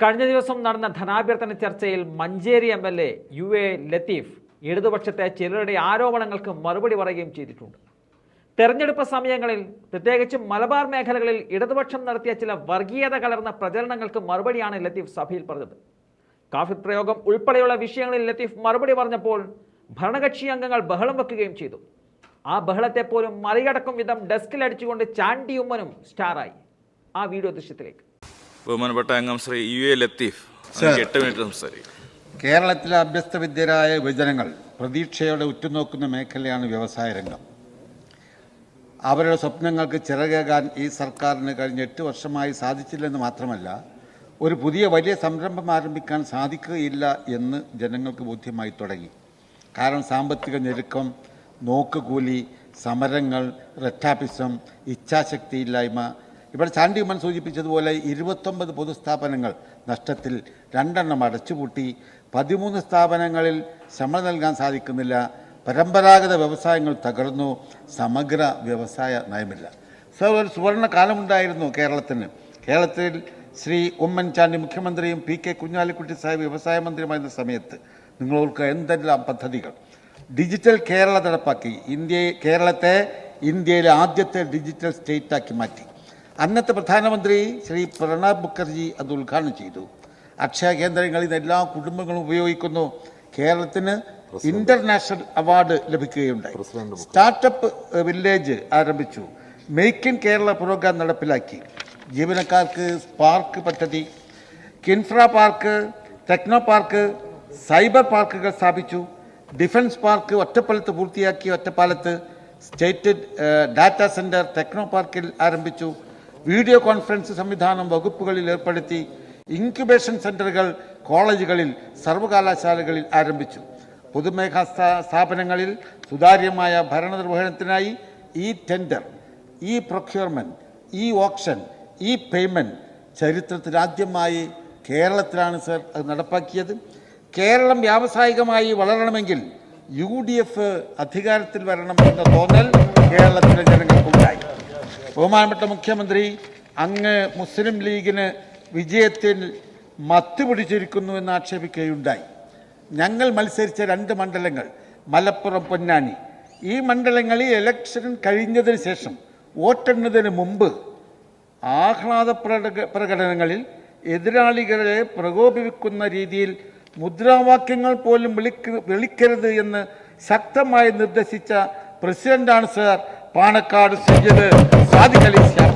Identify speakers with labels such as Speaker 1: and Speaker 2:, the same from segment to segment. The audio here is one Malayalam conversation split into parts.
Speaker 1: കഴിഞ്ഞ ദിവസം നടന്ന ധനാഭ്യർത്ഥന ചർച്ചയിൽ Manjeri M L A U A Latheef ഇടതുപക്ഷത്തെ ചിലരുടെ ആരോപണങ്ങൾക്ക് മറുപടി പറയുകയും ചെയ്തിട്ടുണ്ട്. തെരഞ്ഞെടുപ്പ് സമയങ്ങളിൽ പ്രത്യേകിച്ചും മലബാർ മേഖലകളിൽ ഇടതുപക്ഷം നടത്തിയ ചില വർഗീയത കലർന്ന പ്രചരണങ്ങൾക്ക് മറുപടിയാണ് ലത്തീഫ് സഭയിൽ പറഞ്ഞത്. കാഫി പ്രയോഗം ഉൾപ്പെടെയുള്ള വിഷയങ്ങളിൽ ലത്തീഫ് മറുപടി പറഞ്ഞപ്പോൾ ഭരണകക്ഷി അംഗങ്ങൾ ബഹളം വെക്കുകയും ചെയ്തു. ആ ബഹളത്തെ പോലും മറികടക്കും വിധം ഡെസ്കിൽ അടിച്ചുകൊണ്ട് ചാണ്ടി ഉമ്മനും സ്റ്റാറായി. ആ വീഡിയോ ദൃശ്യത്തിലേക്ക്.
Speaker 2: ബഹുമാനപ്പെട്ട അംഗം ശ്രീ യു എ ലത്തീഫ്. എട്ട് മിനിറ്റ് സംസാരിക്കും.
Speaker 3: കേരളത്തിലെ അഭ്യസ്ത വിദ്യരായ യുവജനങ്ങൾ പ്രതീക്ഷയോടെ ഉറ്റുനോക്കുന്ന മേഖലയാണ് വ്യവസായ രംഗം. അവരുടെ സ്വപ്നങ്ങൾക്ക് ചിറകേകാൻ ഈ സർക്കാരിന് കഴിഞ്ഞ എട്ട് വർഷമായി സാധിച്ചില്ലെന്ന് മാത്രമല്ല ഒരു പുതിയ വലിയ സംരംഭം ആരംഭിക്കാൻ സാധിക്കുകയില്ല എന്ന് ജനങ്ങൾക്ക് ബോധ്യമായി തുടങ്ങി. കാരണം സാമ്പത്തിക ഞെരുക്കം നോക്കുകൂലി സമരങ്ങൾ റെറ്റാപ്പിസം ഇച്ഛാശക്തിയില്ലായ്മ ഇവിടെ ചാണ്ടി ഉമ്മൻ സൂചിപ്പിച്ചതുപോലെ ഇരുപത്തൊമ്പത് പൊതുസ്ഥാപനങ്ങൾ നഷ്ടത്തിൽ രണ്ടെണ്ണം അടച്ചുപൂട്ടി പതിമൂന്ന് സ്ഥാപനങ്ങളിൽ ശമ്പളം നൽകാൻ സാധിക്കുന്നില്ല. പരമ്പരാഗത വ്യവസായങ്ങൾ തകർന്നു. സമഗ്ര വ്യവസായ നയമില്ല. സർ ഒരു സുവർണ കാലമുണ്ടായിരുന്നു കേരളത്തിന്. കേരളത്തിൽ ശ്രീ ഉമ്മൻചാണ്ടി മുഖ്യമന്ത്രിയും പി കെ കുഞ്ഞാലിക്കുട്ടി സാഹിബ് വ്യവസായ മന്ത്രിയുമായിരുന്ന സമയത്ത് നിങ്ങൾക്ക് എന്തെല്ലാം പദ്ധതികൾ. ഡിജിറ്റൽ കേരള നടപ്പാക്കി. ഇന്ത്യയെ കേരളത്തെ ഇന്ത്യയിലെ ആദ്യത്തെ ഡിജിറ്റൽ സ്റ്റേറ്റാക്കി മാറ്റി. അന്നത്തെ പ്രധാനമന്ത്രി ശ്രീ പ്രണബ് മുഖർജി അത് ഉദ്ഘാടനം ചെയ്തു. അക്ഷയ കേന്ദ്രങ്ങളിൽ നിന്ന് എല്ലാ കുടുംബങ്ങളും ഉപയോഗിക്കുന്നു. കേരളത്തിന് ഇന്റർനാഷണൽ അവാർഡ് ലഭിക്കുകയുണ്ടായി. സ്റ്റാർട്ടപ്പ് വില്ലേജ് ആരംഭിച്ചു. മെയ്ക്ക് ഇൻ കേരള പ്രോഗ്രാം നടപ്പിലാക്കി. ജീവനക്കാർക്ക് പാർക്ക് പദ്ധതി KINFRA park techno park cyber പാർക്കുകൾ സ്ഥാപിച്ചു. ഡിഫൻസ് പാർക്ക് ഒറ്റപ്പാലത്ത് പൂർത്തിയാക്കി ഒറ്റപ്പാലത്ത് സ്റ്റേറ്റ് ഡാറ്റാ സെന്റർ ടെക്നോ പാർക്കിൽ ആരംഭിച്ചു. വീഡിയോ കോൺഫറൻസ് സംവിധാനം വകുപ്പുകളിൽ ഏർപ്പെടുത്തി ഇൻക്യുബേഷൻ സെന്ററുകൾ കോളേജുകളിൽ സർവകലാശാലകളിൽ ആരംഭിച്ചു. പൊതുമേഖലാ സ്ഥാ- സ്ഥാപനങ്ങളിൽ സുതാര്യമായ ഭരണനിർവഹണത്തിനായി e tender e procurement e option e payment ചരിത്രത്തിൽ ആദ്യമായി കേരളത്തിലാണ് സർ അത് നടപ്പാക്കിയത്. കേരളം വ്യാവസായികമായി വളരണമെങ്കിൽ യു ഡി എഫ് അധികാരത്തിൽ വരണം എന്ന തോന്നൽ കേരളത്തിലെ ജനങ്ങൾക്കുണ്ടായി. ബഹുമാനപ്പെട്ട മുഖ്യമന്ത്രി അങ്ങ് മുസ്ലിം ലീഗിന് വിജയത്തിൽ മത്ത് പിടിച്ചിരിക്കുന്നു എന്ന് ആക്ഷേപിക്കുകയുണ്ടായി. ഞങ്ങൾ മത്സരിച്ച രണ്ട് മണ്ഡലങ്ങൾ മലപ്പുറം പൊന്നാനി. ഈ മണ്ഡലങ്ങളിൽ ഇലക്ഷൻ കഴിഞ്ഞതിന് ശേഷം വോട്ടെണ്ണതിന് മുമ്പ് ആഹ്ലാദ പ്രകടനങ്ങളിൽ എതിരാളികളെ പ്രകോപിപ്പിക്കുന്ന രീതിയിൽ മുദ്രാവാക്യങ്ങൾ പോലും വിളിക്ക വിളിക്കരുത് എന്ന് ശക്തമായി നിർദ്ദേശിച്ച പ്രസിഡന്റാണ് സർ പാണക്കാട് സയ്യദ് സാദിഖ് അലി ഇസ്ലാം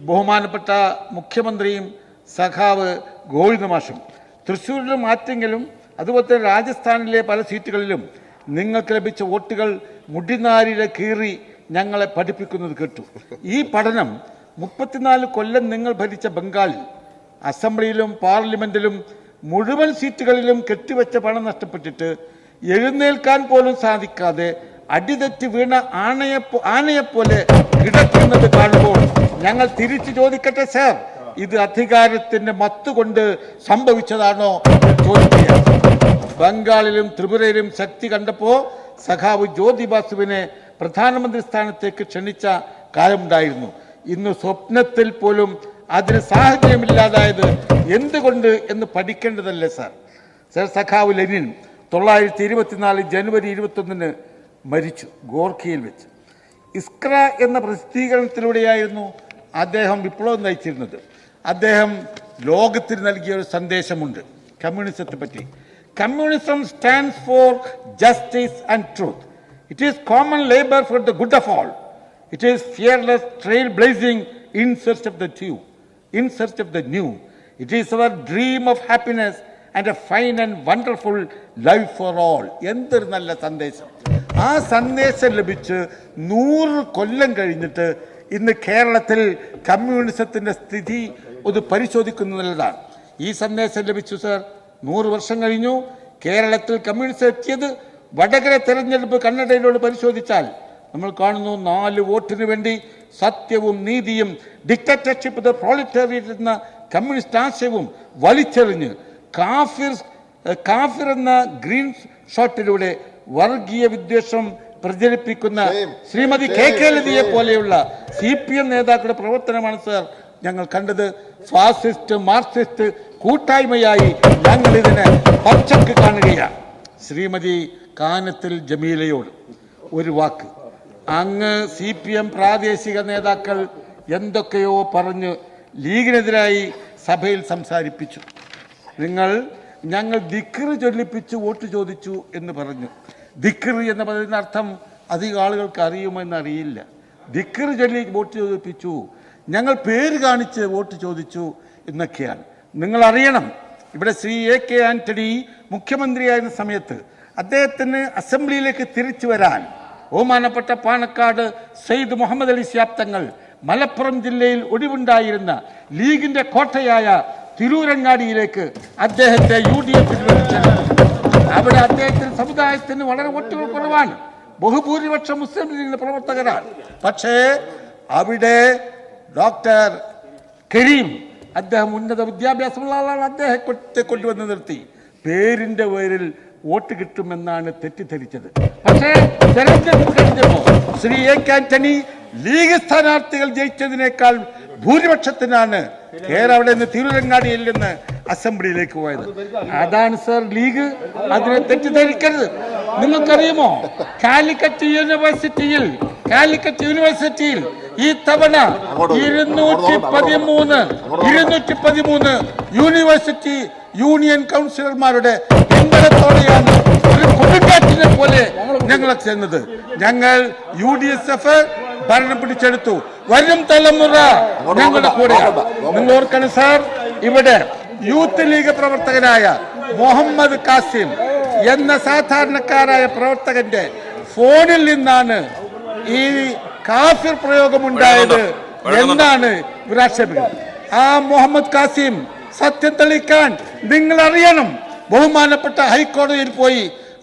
Speaker 3: ബഹുമാനപ്പെട്ട മുഖ്യമന്ത്രിയും സഖാവ് ഗോവിന്ദമാഷും തൃശ്ശൂരിലും ആറ്റെങ്കിലും അതുപോലെ തന്നെ രാജസ്ഥാനിലെ പല സീറ്റുകളിലും നിങ്ങൾക്ക് ലഭിച്ച വോട്ടുകൾ മുടിനാരിലെ കീറി ഞങ്ങളെ പഠിപ്പിക്കുന്നത് കേട്ടു. ഈ പഠനം മുപ്പത്തിനാല് കൊല്ലം നിങ്ങൾ ഭരിച്ച ബംഗാളിൽ അസംബ്ലിയിലും പാർലമെന്റിലും മുഴുവൻ സീറ്റുകളിലും കെട്ടിവെച്ച പണം നഷ്ടപ്പെട്ടിട്ട് എഴുന്നേൽക്കാൻ പോലും സാധിക്കാതെ അടിതെറ്റി വീണ ആണയെ ആനയെപ്പോലെ കിടക്കുന്നത് കാണുമ്പോൾ ഞങ്ങൾ തിരിച്ചു ചോദിക്കട്ടെ സാർ ഇത് അധികാരത്തിന്റെ മത്തുകൊണ്ട് സംഭവിച്ചതാണോ ചോദിക്കുക ബംഗാളിലും ത്രിപുരയിലും ശക്തി കണ്ടപ്പോൾ സഖാവ് ജ്യോതി ബാസുവിനെ പ്രധാനമന്ത്രി സ്ഥാനത്തേക്ക് ക്ഷണിച്ച കാലമുണ്ടായിരുന്നു. ഇന്ന് സ്വപ്നത്തിൽ പോലും അതിന് സാഹചര്യമില്ലാതായത് എന്തുകൊണ്ട് എന്ന് പഠിക്കേണ്ടതല്ലേ സാർ സർ സഖാവ് ലെനിൻ തൊള്ളായിരത്തി ഇരുപത്തിനാല് ജനുവരി ഇരുപത്തൊന്നിന് മരിച്ചു ഗോർഖിയിൽ വെച്ച്. ഇസ്ക്ര എന്ന പ്രസിദ്ധീകരണത്തിലൂടെയായിരുന്നു അദ്ദേഹം വിപ്ലവം നയിച്ചിരുന്നത്. അദ്ദേഹം ലോകത്തിന് നൽകിയ ഒരു സന്ദേശമുണ്ട് കമ്മ്യൂണിസത്തെ പറ്റി. Communism stands for justice and truth. It is common labour for the good of all it is fearless trailblazing in search of the true in search of the new it is our dream of happiness and a fine and wonderful life for all എന്തൊരു നല്ല സന്ദേശം. ആ സന്ദേശം ലഭിച്ച് നൂറ് കൊല്ലം കഴിഞ്ഞിട്ട് ഇന്ന് കേരളത്തിൽ കമ്മ്യൂണിസത്തിന്റെ സ്ഥിതി ഒന്ന് പരിശോധിക്കുന്നത് നല്ലതാണ് ഈ സന്ദേശം ലഭിച്ചു സർ. നൂറ് വർഷം കഴിഞ്ഞു. കേരളത്തിൽ കമ്മ്യൂണിസം എത്തിയത് വടകര തെരഞ്ഞെടുപ്പ് കണ്ണടയിലൂടെ പരിശോധിച്ചാൽ നമ്മൾ കാണുന്നു നാല് വോട്ടിന് വേണ്ടി സത്യവും നീതിയും ഡിക്റ്റേറ്റർഷിപ്പ് ദ പ്രോളിറ്റേറിയറ്റ് എന്ന കമ്മ്യൂണിസ്റ്റ് ആശയവും വലിച്ചെറിഞ്ഞ് കാഫിർ കാഫിർ എന്ന ഗ്രീൻ ഷോട്ടിലൂടെ വർഗീയ വിദ്വേഷം പ്രചരിപ്പിക്കുന്ന ശ്രീമതി കെ കെ ലതിയെ പോലെയുള്ള സി പി എം നേതാക്കളുടെ പ്രവർത്തനമാണ് സർ ഞങ്ങൾ കണ്ടത്. ഫാസിസ്റ്റ് മാർക്സിസ്റ്റ് കൂട്ടായ്മയായി ഞങ്ങൾ ഇതിനെ പച്ചക്ക് കാണുകയാണ്. ശ്രീമതി കാനത്തിൽ ജമീലയോട് ഒരു വാക്ക്. അങ്ങ് സി പി എം പ്രാദേശിക നേതാക്കൾ എന്തൊക്കെയോ പറഞ്ഞ് ലീഗിനെതിരായി സഭയിൽ സംസാരിപ്പിച്ചു. നിങ്ങൾ ഞങ്ങൾ ദിക്കറ് ചൊല്ലിപ്പിച്ച് വോട്ട് ചോദിച്ചു എന്ന് പറഞ്ഞു. ദിക്കറ് എന്ന പറയുന്ന അർത്ഥം അധികം ആളുകൾക്ക് അറിയുമെന്നറിയില്ല ദിക്കറ് ചൊല്ലി വോട്ട് ചോദിപ്പിച്ചു. ഞങ്ങൾ പേര് കാണിച്ച് വോട്ട് ചോദിച്ചു എന്നൊക്കെയാണ്. നിങ്ങൾ അറിയണം ഇവിടെ ശ്രീ എ കെ ആന്റണി മുഖ്യമന്ത്രിയായിരുന്ന സമയത്ത് അദ്ദേഹത്തിന് അസംബ്ലിയിലേക്ക് തിരിച്ചു വരാൻ ബഹുമാനപ്പെട്ട പാണക്കാട് സെയ്ദ് മുഹമ്മദ് അലി ശാബ്ദങ്ങൾ മലപ്പുറം ജില്ലയിൽ ഒടിവുണ്ടായിരുന്ന ലീഗിന്റെ കോട്ടയായ തിരൂരങ്ങാടിയിലേക്ക് അദ്ദേഹത്തെ യു ഡി എഫിൽ അവിടെ അദ്ദേഹത്തിന് സമുദായത്തിന് വളരെ വോട്ടുകൾ കുറവാണ്. ബഹുഭൂരിപക്ഷം മുസ്ലിം ലീഗിന്റെ പ്രവർത്തകരാണ്. പക്ഷേ അവിടെ ഡോക്ടർ കരീം അദ്ദേഹം ഉന്നത വിദ്യാഭ്യാസമുള്ള ആളാണ്. അദ്ദേഹത്തെ കൊണ്ടുവന്ന് നിർത്തി. പേരിന്റെ പേരിൽ വോട്ട് കിട്ടുമെന്നാണ് തെറ്റിദ്ധരിച്ചത്. പക്ഷേ തെരഞ്ഞെടുപ്പ് കഴിഞ്ഞപ്പോ Shri A K Antony League സ്ഥാനാർത്ഥികൾ ജയിച്ചതിനേക്കാൾ ഭൂരിപക്ഷത്തിനാണ് കേരള അവിടെ നിന്ന് തിരുവരങ്ങാടിയിൽ നിന്ന് അസംബ്ലിയിലേക്ക് പോയത്. അതാണ് സർ ലീഗ്. അതിനെ തെറ്റിദ്ധരിക്കരുത്. നിങ്ങൾക്കറിയുമോ? കാലിക്കറ്റ് യൂണിവേഴ്സിറ്റിയിൽ കാലിക്കറ്റ് യൂണിവേഴ്സിറ്റിയിൽ ഈ തവണ ഇരുന്നൂറ്റി പതിമൂന്ന് ഇരുന്നൂറ്റി പതിമൂന്ന് യൂണിവേഴ്സിറ്റി യൂണിയൻ കൗൺസിലർമാരുടെ പിന്തുണത്തോടെയാണ് ഒരു കൊടുങ്കാറ്റിനെ പോലെ ഞങ്ങളെ ചെന്നത്. ഞങ്ങൾ യു ഡി എസ് എഫ് ഭരണം പിടിച്ചെടുത്തു. വരും തലമുറ ഞങ്ങളുടെ കൂടെ. നിങ്ങൾ ഓർക്കണം സാർ ഇവിടെ യൂത്ത് ലീഗ് പ്രവർത്തകനായ മുഹമ്മദ് കാസിം എന്ന സാധാരണക്കാരായ പ്രവർത്തകന്റെ ഫോണിൽ നിന്നാണ് ഈ കാഫിർ പ്രയോഗമുണ്ടായത് എന്നാണ് ഇവരാക്ഷേപിക്കുന്നത് ആ മുഹമ്മദ് കാസിം സത്യം തെളിയിക്കാൻ നിങ്ങൾ അറിയണം. ബഹുമാനപ്പെട്ട ഹൈക്കോടതിയിൽ പോയി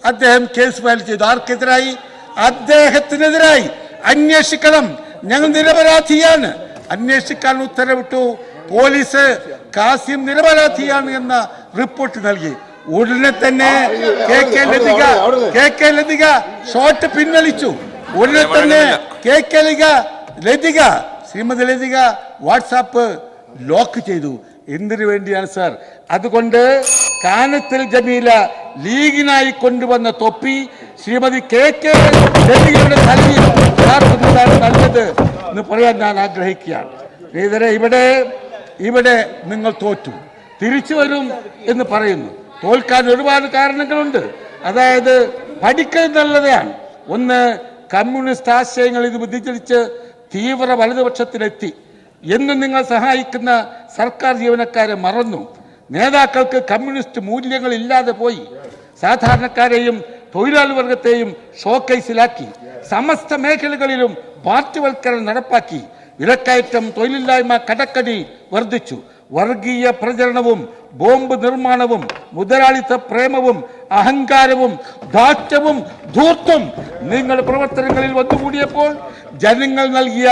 Speaker 3: അദ്ദേഹം കേസ് ഫയൽ ചെയ്തു. ആർക്കെതിരായി? അദ്ദേഹത്തിനെതിരായി. അന്വേഷിക്കണം. ഞങ്ങൾ നിരപരാധിയാണ്. അന്വേഷിക്കാൻ ഉത്തരവിട്ടു. പോലീസ് കാസിം നിരപരാധിയാണ് എന്ന റിപ്പോർട്ട് നൽകി. ഉടനെ തന്നെ K K Lathika K K Lathika shot പിൻവലിച്ചു ഉടനെ തന്നെ K K Lathika Lathika Shrimati Lathika WhatsApp lock ചെയ്തു. എന്തിനു വേണ്ടിയാണ് സാർ? അതുകൊണ്ട് കാനത്തിൽ ജമീല ലീഗിനായി കൊണ്ടുവന്ന തൊപ്പി ശ്രീമതി കെ കെ ലതികയുടെ തലയിൽ ചാർത്തുന്നതാണ് നല്ലത് എന്ന് പറയാൻ ഞാൻ ആഗ്രഹിക്കുകയാണ്. ഇതിനെ ഇവിടെ ഇവിടെ നിങ്ങൾ തോറ്റു. തിരിച്ചു വരും എന്ന് പറയുന്നു. തോൽക്കാൻ ഒരുപാട് കാരണങ്ങളുണ്ട്. അതായത് പഠിക്കൽ നല്ലതാണ്. ഒന്ന് കമ്മ്യൂണിസ്റ്റ് ആശയങ്ങൾ ഇത് ബുദ്ധിച്ചരിച്ച് തീവ്ര വലതുപക്ഷത്തിലെത്തി. എന്നും നിങ്ങൾ സഹായിക്കുന്ന സർക്കാർ ജീവനക്കാരെ മറന്നു. നേതാക്കൾക്ക് കമ്മ്യൂണിസ്റ്റ് മൂല്യങ്ങൾ ഇല്ലാതെ പോയി. സാധാരണക്കാരെയും തൊഴിലാളി വർഗത്തെയും ഷോക്കേസിലാക്കി. സമസ്ത മേഖലകളിലും പാർട്ടിവൽക്കരണം നടപ്പാക്കി. വിലക്കയറ്റം തൊഴിലില്ലായ്മ കടക്കടി വർദ്ധിച്ചു. വർഗീയ പ്രചരണവും ബോംബ് നിർമ്മാണവും മുതലാളിത്ത പ്രേമവും അഹങ്കാരവും ദാറ്റവും ധൂർത്തും നിങ്ങൾ പ്രവർത്തനങ്ങളിൽ വന്നുകൂടിയപ്പോൾ ജനങ്ങൾ നൽകിയ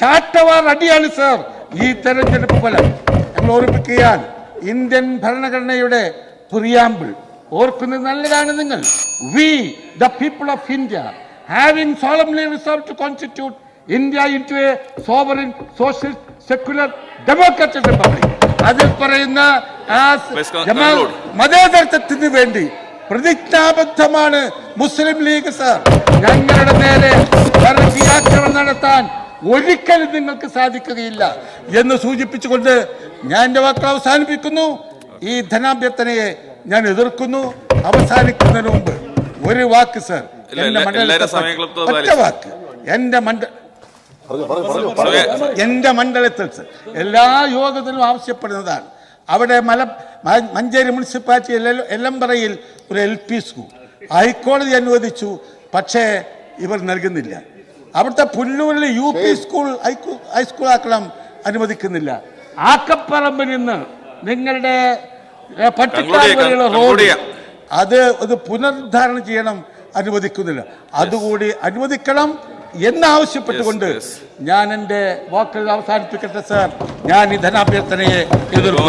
Speaker 3: ചാട്ടവാർ അടിയാണ് സർ ഈ തെരഞ്ഞെടുപ്പ് ഫലം. ഞങ്ങൾ ഓർമ്മിക്കുകയാണ് ഇന്ത്യൻ ഭരണഘടനയുടെ പ്രിയാമ്പിൾ ഓർക്കുന്നത് നല്ലതാണ് നിങ്ങൾ. We the people of India having solemnly resolved to constitute India into a sovereign socialist secular democratic republic അതിൽ പറയുന്ന ആ. മതേതരത്വത്തിന് വേണ്ടി പ്രതിജ്ഞാബദ്ധമാണ് മുസ്ലിം ലീഗ് സർ ഞങ്ങളുടെ നേരെ വർഗീയാക്രമണം നടത്താൻ ഒരിക്കലും നിങ്ങൾക്ക് സാധിക്കുകയില്ല എന്ന് സൂചിപ്പിച്ചുകൊണ്ട് ഞാൻ എന്റെ വാക്ക് അവസാനിപ്പിക്കുന്നു. ഈ ധനാഭ്യർത്ഥനയെ ഞാൻ എതിർക്കുന്നു അവസാനിക്കുന്നതിന് മുമ്പ്. ഒരു വാക്ക് സർ. എന്റെ
Speaker 2: മണ്ഡലത്തിൽ
Speaker 3: ഒറ്റ. വാക്ക്. എന്റെ മണ്ഡ എന്റെ മണ്ഡലത്തിൽ സർ. എല്ലാ യോഗത്തിലും ആവശ്യപ്പെടുന്നതാണ്. അവിടെ മല മഞ്ചേരി മുനിസിപ്പാലിറ്റി എല്ല- എല്ലംപറയിൽ ഒരു എൽ പി സ്കൂൾ. ഹൈക്കോടതി അനുവദിച്ചു പക്ഷേ ഇവർ നൽകുന്നില്ല. അവിടുത്തെ പുല്ലൂരിൽ U P school high school ആക്കണം അനുവദിക്കുന്നില്ല. ആക്കപ്പറമ്പിൽ നിന്ന് നിങ്ങളുടെ ഏ, പട്ടിക്കാട്
Speaker 2: Conclude ചെയ്യാം,
Speaker 3: വരെയുള്ള
Speaker 2: conclude
Speaker 3: റോഡ് അത് അത് പുനരുദ്ധാരണം ചെയ്യണം അനുവദിക്കുന്നില്ല. അതുകൂടി അനുവദിക്കണം എന്നാവശ്യപ്പെട്ടുകൊണ്ട്. ഞാൻ എന്റെ വാക്കുകൾ അവസാനിപ്പിക്കട്ടെ സാർ ഞാൻ ഈ ധനാഭ്യർത്ഥനയെ എതിർക്കുന്നു.